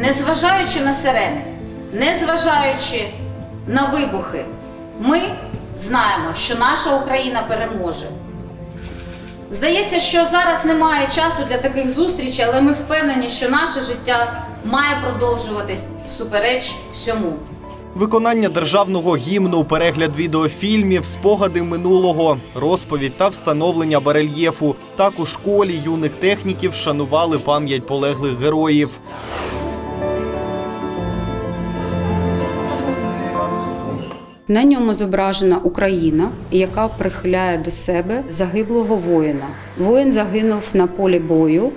незважаючи на сирени, незважаючи на вибухи, ми знаємо, що наша Україна переможе. Здається, що зараз немає часу для таких зустрічей, але ми впевнені, що наше життя має продовжуватись всупереч всьому. Виконання державного гімну, перегляд відеофільмів, спогади минулого, розповідь та встановлення барельєфу. Так у школі юних техніків вшанували пам'ять полеглих героїв. На ньому зображена Україна, яка прихиляє до себе загиблого воїна. Воїн загинув на полі бою,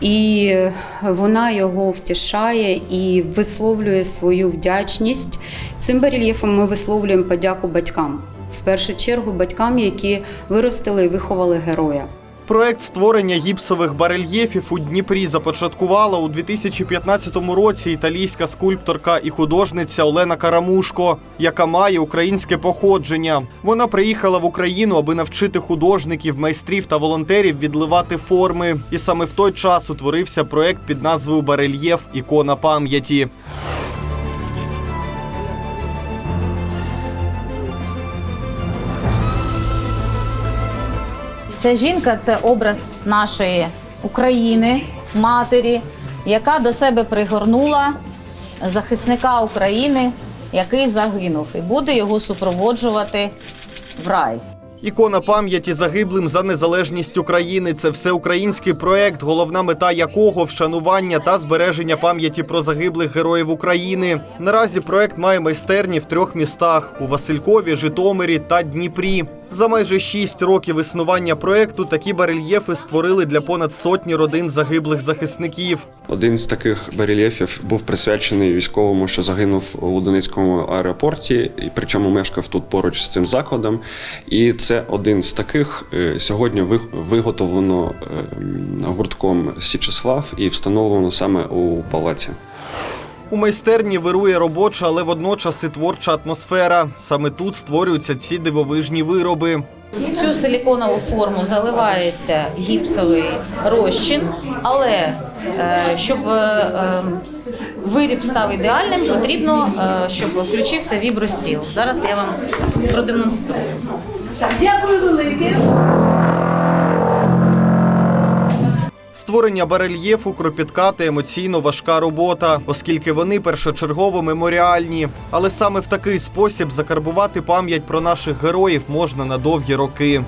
і вона його втішає і висловлює свою вдячність. Цим барельєфом ми висловлюємо подяку батькам. В першу чергу батькам, які виростили і виховали героя. Проект створення гіпсових барельєфів у Дніпрі започаткувала у 2015 році італійська скульпторка і художниця Олена Карамушко, яка має українське походження. Вона приїхала в Україну, аби навчити художників, майстрів та волонтерів відливати форми. І саме в той час утворився проект під назвою Барельєф Ікона пам'яті. Ця жінка це образ нашої України, матері, яка до себе пригорнула захисника України, який загинув, і буде його супроводжувати в рай. Ікона пам'яті загиблим за незалежність України. Це всеукраїнський проект, головна мета якого вшанування та збереження пам'яті про загиблих героїв України. Наразі проект має майстерні в трьох містах: у Василькові, Житомирі та Дніпрі. За майже шість років існування проекту такі барельєфи створили для понад сотні родин загиблих захисників. Один з таких барельєфів був присвячений військовому, що загинув у Донецькому аеропорті, і причому мешкав тут поруч з цим закладом. І це один з таких е, сьогодні виготовлено е, гуртком Січеслав і встановлено саме у палаці. У майстерні вирує робоча, але водночас і творча атмосфера. Саме тут створюються ці дивовижні вироби. В цю силіконову форму заливається гіпсовий розчин, але е, щоб виріб став ідеальним, потрібно, щоб включився вібростіл. Зараз я вам продемонструю. Дякую велике. Створення барельєфу, кропітка та емоційно важка робота, оскільки вони першочергово меморіальні. Але саме в такий спосіб закарбувати пам'ять про наших героїв можна на довгі роки.